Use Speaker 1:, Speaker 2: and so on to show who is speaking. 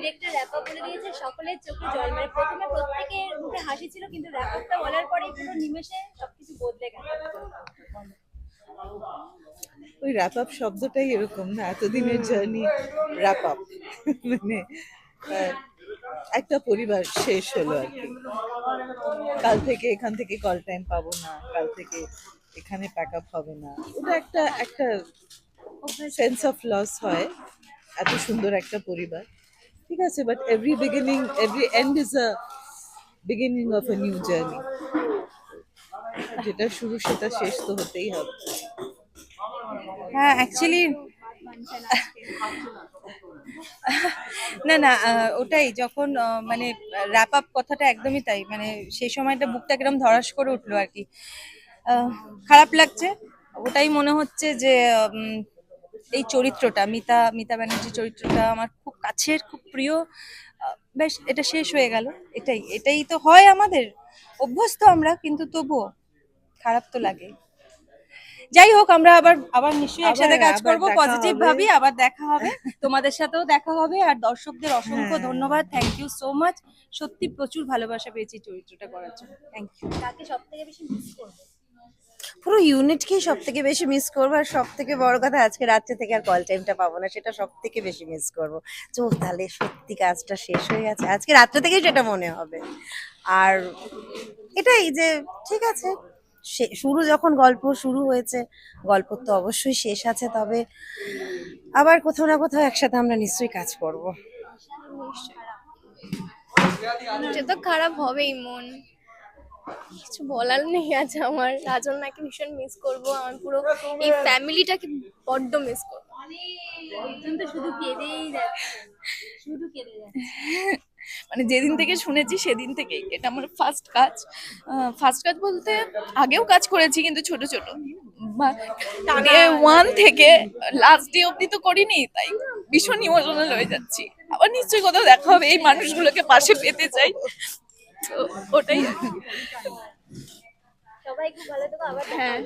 Speaker 1: Director wrap up বলে দিয়েছে সকলের চোখে জল। মানে প্রথমে প্রত্যেকের মুখে হাসি ছিল কিন্তু র্যাপ আপটা বলার পরে পুরো নিমেষে সবকিছু বদলে গেল।
Speaker 2: ওই র্যাপ আপ শব্দটাই এরকম না এতদিনের জার্নি র্যাপ আপ মানে একটা পরিবার শেষ হলো আর কি। কাল থেকে এখান থেকে কল টাইম পাবো না কাল থেকে এখানে প্যাক আপ হবে না। ওটা একটা একটা সেন্স অফ লস হয় এত সুন্দর একটা পরিবার। ঠিক আছে but every beginning every end is a beginning of a new journey যেটা শুরু, সেটা শেষ তো হতেই হবে।
Speaker 3: হ্যাঁ অ্যাকচুয়ালি না না ওটাই, যখন মানে র্যাপ আপ কথাটা একদমই তাই মানে সেই সময়টা বুকটা কিরম ধরাস করে উঠল আর কি। খারাপ লাগছে, ওটাই মনে হচ্ছে যে এই চরিত্রটা মিতা মিতা ব্যানার্জি চরিত্রটা আমার খুব কাছের খুব প্রিয়। আহ, বেশ এটা শেষ হয়ে গেল। এটাই এটাই তো হয় আমাদের। অভ্যস্ত আমরা কিন্তু তবুও খারাপ তো লাগে। যাই হোক আমরা আবার আবার নিশ্চয়ই একসাথে কাজ করব পজিটিভ। ভাবি আবার দেখা হবে। তোমাদের সাথেও দেখা হবে। আর দর্শকদের অসংখ্য
Speaker 2: হ্যাঁ।
Speaker 3: ধন্যবাদ। থ্যাংক ইউ সো মাচ সত্যি প্রচুর ভালোবাসা পেয়েছি চরিত্রটা করার জন্য। থ্যাংক ইউ
Speaker 1: তাকে সব থেকে বেশি মিস করবে?
Speaker 4: পুরো ইউনিটকেই সব থেকে বেশি মিস করব আর সব থেকে বড় কথা আজকে রাত্রে থেকে আর কল টাইমটা পাবো না, সেটা সব থেকে বেশি মিস করব। তো তাহলে সত্যি কাজটা শেষ হয়ে গেছে। আজকে রাত্রে থেকেই সেটা মনে হবে। আর এটাই যে, ঠিক আছে শুরু যখন গল্প শুরু হয়েছে, গল্প তো অবশ্যই শেষ আছে, তবে আবার কোথাও না কোথাও একসাথে আমরা নিশ্চয়ই কাজ করব।
Speaker 5: সে তো খারাপ হবেই মন। কিছু বলার নেই আছে আমার। রাজনাকে ভীষণ মিস করব। আমার পুরো এই ফ্যামিলিটাকে বড্ড মিস করব।
Speaker 1: শুধু কেঁদেই যাচ্ছে। শুধু কেঁদে যাচ্ছে।
Speaker 6: মানে যেদিন থেকে শুনেছি সেদিন থেকেই। এটা আমার ফার্স্ট কাজ। ফার্স্ট কাজ বলতে আগেও কাজ করেছি কিন্তু ছোট ছোট। ডে ওয়ান থেকে লাস্ট ডে অবধি তো করিনি তাই ভীষণ ইমোশনাল হয়ে যাচ্ছি। আবার নিশ্চয়ই কোথাও দেখা হবে এই মানুষগুলোকে পাশে পেতে চাই। তো ওটাই
Speaker 1: সবাই খুব ভালো থেকো আবার
Speaker 5: হ্যাঁ।